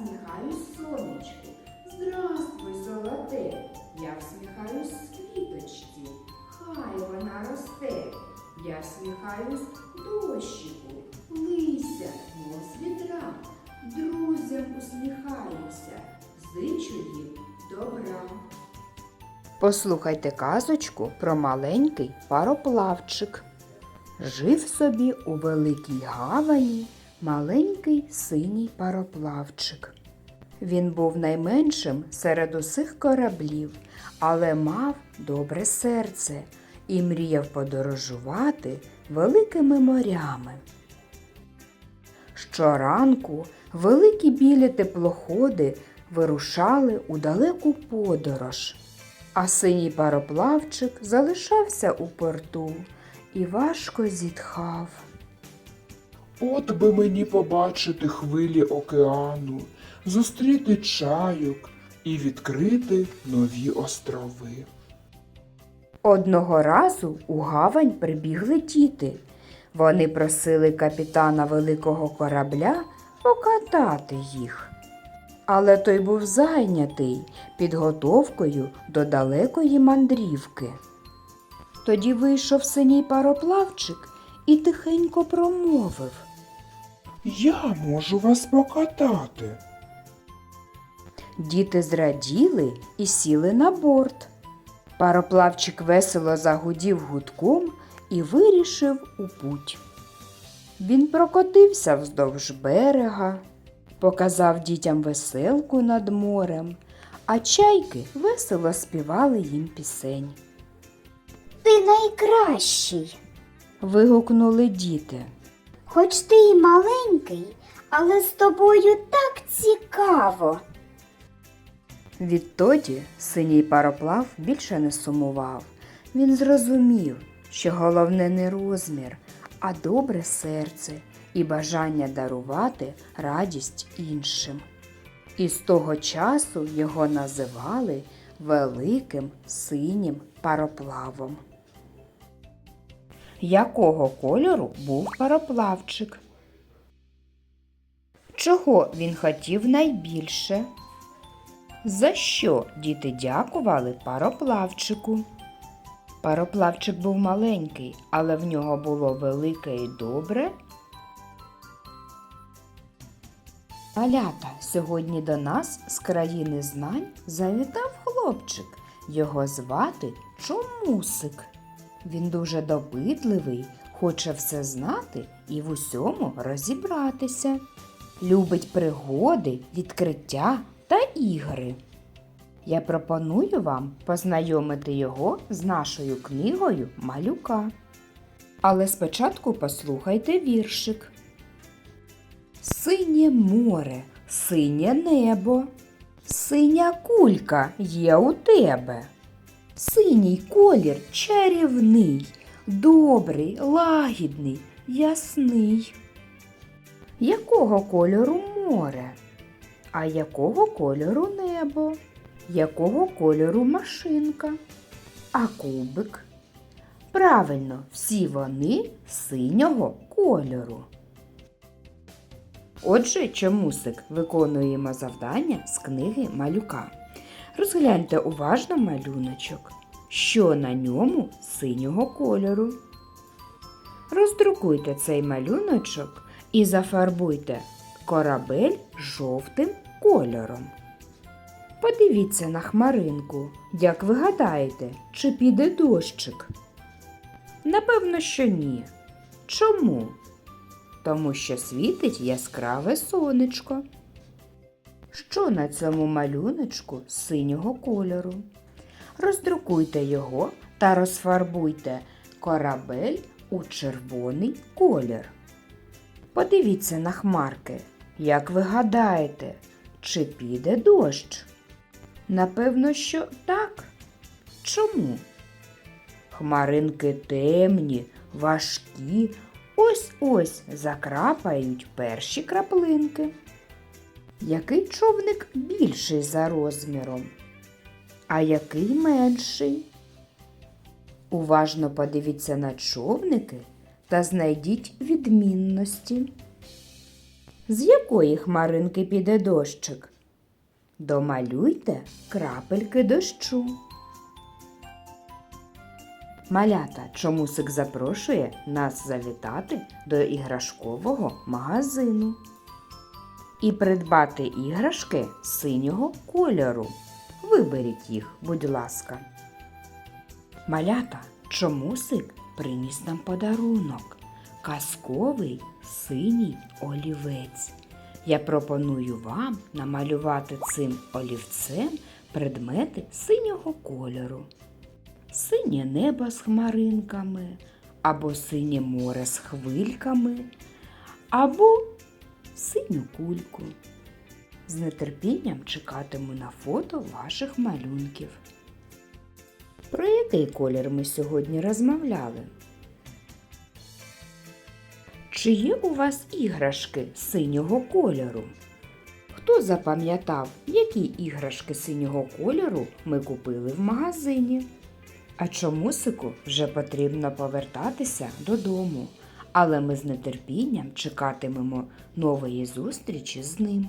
всміхаюсь сонечку. Здравствуй, золоте, я всміхаюсь квіточці, хай вона росте. Я всміхаюсь дощику, лися, мов з відра. Друзям усміхаюся, зичу їм добра. Послухайте казочку про маленький пароплавчик. Жив собі у великій гавані маленький синій пароплавчик. Він був найменшим серед усіх кораблів, але мав добре серце і мріяв подорожувати великими морями. Щоранку великі білі теплоходи вирушали у далеку подорож, а синій пароплавчик залишався у порту і важко зітхав. От би мені побачити хвилі океану, зустріти чайок і відкрити нові острови. Одного разу у гавань прибігли діти. Вони просили капітана великого корабля покатати їх. Але той був зайнятий підготовкою до далекої мандрівки. Тоді вийшов синій пароплавчик і тихенько промовив. Я можу вас покатати. Діти зраділи і сіли на борт. Пароплавчик весело загудів гудком і вирішив у путь. Він прокотився вздовж берега, показав дітям веселку над морем, а чайки весело співали їм пісень. Ти найкращий. Вигукнули діти. Хоч ти і маленький, але з тобою так цікаво. Відтоді синій пароплав більше не сумував. Він зрозумів, що головне не розмір, а добре серце і бажання дарувати радість іншим. І з того часу його називали великим синім пароплавом. Якого кольору був пароплавчик? Чого він хотів найбільше? За що діти дякували пароплавчику? Пароплавчик був маленький, але в нього було велике і добре. Малята, сьогодні до нас з країни знань завітав хлопчик. Його звати Чомусик. Він дуже допитливий, хоче все знати і в усьому розібратися. Любить пригоди, відкриття та ігри. Я пропоную вам познайомити його з нашою книгою Малюка. Але спочатку послухайте віршик. Синє море, синє небо, синя кулька є у тебе. Синій колір чарівний, добрий, лагідний, ясний. Якого кольору море? А якого кольору небо? Якого кольору машинка? А кубик? Правильно, всі вони синього кольору. Отже, чомусик виконуємо завдання з книги малюка. Розгляньте уважно малюночок, що на ньому синього кольору. Роздрукуйте цей малюночок і зафарбуйте корабель жовтим кольором. Подивіться на хмаринку, як ви гадаєте, чи піде дощик? Напевно, що ні. Чому? Тому що світить яскраве сонечко. Що на цьому малюночку синього кольору? Роздрукуйте його та розфарбуйте корабель у червоний колір. Подивіться на хмарки. Як ви гадаєте, чи піде дощ? Напевно, що так. Чому? Хмаринки темні, важкі, ось-ось закрапають перші краплинки. Який човник більший за розміром, а який менший? Уважно подивіться на човники та знайдіть відмінності. З якої хмаринки піде дощик? Домалюйте крапельки дощу. Малята чомусик запрошує нас завітати до іграшкового магазину і придбати іграшки синього кольору. Виберіть їх, будь ласка. Малята, чомусик приніс нам подарунок. Казковий синій олівець. Я пропоную вам намалювати цим олівцем предмети синього кольору. Синє небо з хмаринками, або синє море з хвильками, або синю кульку. З нетерпінням чекатиму на фото ваших малюнків. Про який колір ми сьогодні розмовляли? Чи є у вас іграшки синього кольору? Хто запам'ятав, які іграшки синього кольору ми купили в магазині? А чомусику вже потрібно повертатися додому, але ми з нетерпінням чекатимемо нової зустрічі з ним.